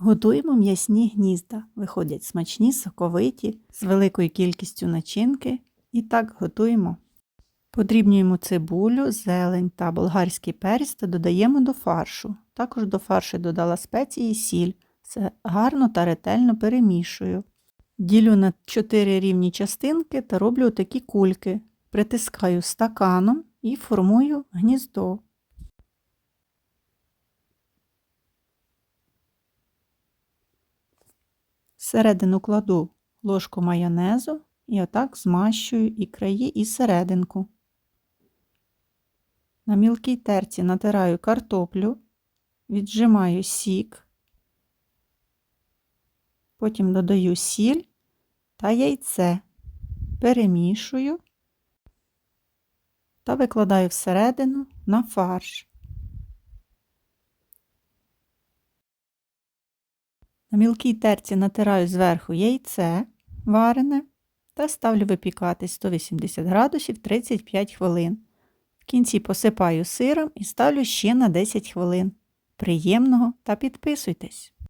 Готуємо м'ясні гнізда. Виходять смачні, соковиті, з великою кількістю начинки. І так готуємо. Подрібнюємо цибулю, зелень та болгарський перець та додаємо до фаршу. Також до фаршу додала спеції і сіль. Все гарно та ретельно перемішую. Ділю на 4 рівні частинки та роблю такі кульки. Притискаю стаканом і формую гніздо. Всередину кладу ложку майонезу і отак змащую і краї, і серединку. На мілкій терці натираю картоплю, віджимаю сік, потім додаю сіль та яйце, перемішую та викладаю всередину на фарш. На мілкій терці натираю зверху яйце варене та ставлю випікати 180 градусів 35 хвилин. В кінці посипаю сиром і ставлю ще на 10 хвилин. Приємного та підписуйтесь!